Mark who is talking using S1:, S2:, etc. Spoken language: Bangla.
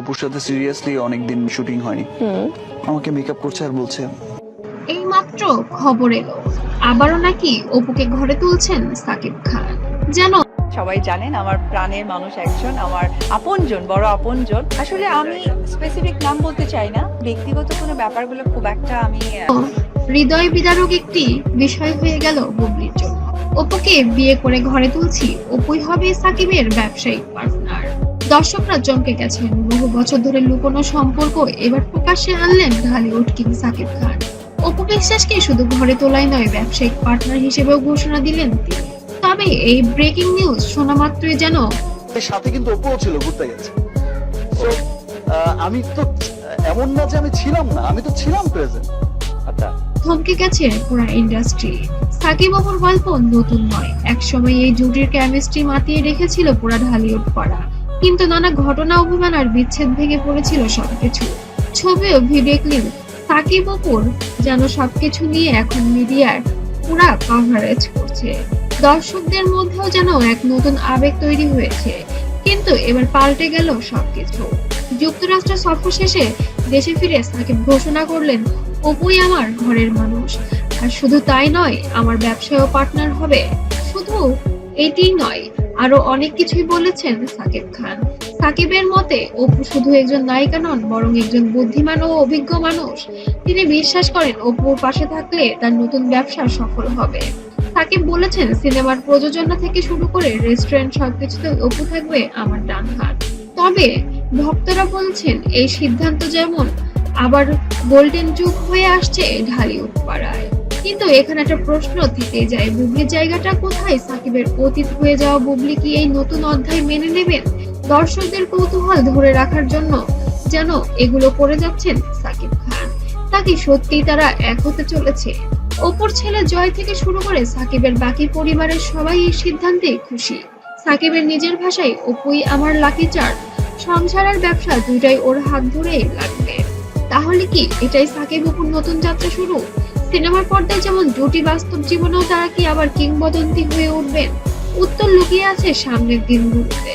S1: অপুর সাথে সিরিয়াসলি অনেকদিন শুটিং হয়নি। আমাকে মেকআপ করছে আর বলছে।
S2: এই মাত্র খবর এলো। আবারও নাকি অপুকে ঘরে তুলছেন সাকিব খান। যেন
S3: সবাই জানেন আমার প্রাণের মানুষ একজন আমার আপনজন বড় আপনজন। আসলে আমি স্পেসিফিক নাম বলতে চাই না। ব্যক্তিগত কোনো ব্যাপারগুলো খুব একটা আমি
S2: হৃদয় বিদারক একটি বিষয় হয়ে গেল বুবলির জন্য। অপুকে বিয়ে করে ঘরে তুলছি। অপুই হবে সাকিবের ব্যবসায়িক পার্টনার দর্শকরা চমকে গেছেন। বহু বছর ধরে লুকোনো সম্পর্ক এবার প্রকাশ্যে আনলেন ঢালিউড কিং সাকিব খান। অপু বিশ্বাসকে শুধু ঘরে তোলাই নয় ব্যবসায়িক পার্টনার হিসেবেও ঘোষণা দিলেন তিনি। তবে এই ব্রেকিং নিউজ শোনা মাত্রই যেন
S1: সাথে কিন্তু অপুও ছিল ঘুরতে গেছে। আমি তো এমন না যে আমি ছিলাম না আমি তো ছিলাম প্রেজেন্ট আচ্ছা।
S2: থমকে গেছে পুরো ইন্ডাস্ট্রি সাকিব অপুর গল্প নতুন নয়। একসময় এই জুটির কেমিস্ট্রি মাতিয়ে রেখেছিল পুরা ঢালিউড পাড়া কিন্তু নানা ঘটনা, অভিমান আর বিচ্ছেদ ভেঙে পড়েছিল সবকিছু। ছবি ও ভিডিও ক্লিপ, সাকিব অপুর যেন সবকিছু নিয়ে এখন মিডিয়ার পুরা কভারেজ করছে। দর্শকদের মধ্যেও যেন এক নতুন আবেগ তৈরি হয়েছে। কিন্তু এবার পাল্টে গেল সবকিছু। যুক্তরাষ্ট্র সফর শেষে দেশে ফিরে সাকিব ঘোষণা করলেন, অপুই আমার ঘরের মানুষ। আর শুধু তাই নয়, আমার ব্যবসায়ও পার্টনার হবে। শুধু এটি নয় আরও অনেক কিছুই বলেছেন সাকিব খান। সাকিবের মতে, অপু শুধু একজন নায়িকা নন, বরং একজন বুদ্ধিমান ও অভিজ্ঞ মানুষ। তিনি বিশ্বাস করেন অপুর পাশে থাকলে তার নতুন ব্যবসা সফল হবে। সাকিব বলেছেন, সিনেমার প্রযোজনা থেকে শুরু করে রেস্টুরেন্ট সবকিছুতে অপু থাকবে আমার ডান হাত। তবে ভক্তরা বলছেন, এই সিদ্ধান্ত যেমন আবার গোল্ডেন যুগ হয়ে আসছে ঢালিউড পাড়ায়। কিন্তু এখানে একটা প্রশ্ন থেকে যায়, বুবলির জায়গাটা কোথায়? সাকিবের অতীত হয়ে যাওয়া বুবলি কি এই নতুন অধ্যায় মেনে নেবেন? দর্শকদের কৌতূহল ধরে রাখার জন্য যেন এগুলো করে যাচ্ছেন সাকিব খান। নাকি সত্যিই তারা এক হতে চলেছে? অপর ছেলে জয় থেকে শুরু করে সাকিবের বাকি পরিবারের সবাই এই সিদ্ধান্তে খুশি। সাকিবের নিজের ভাষায়, অপুই আমার লাকি চার সংসার আর ব্যবসা দুইটাই ওর হাত ধরে লাগবে। তাহলে কি এটাই সাকিব অপুর নতুন যাত্রা শুরু? সিনেমার পর্দায় যেমন জুটি বাস্তব জীবনেও তারা কি আবার কিংবদন্তি হয়ে উঠবেন? উত্তর লুকিয়ে আছে সামনের দিনগুলোতে।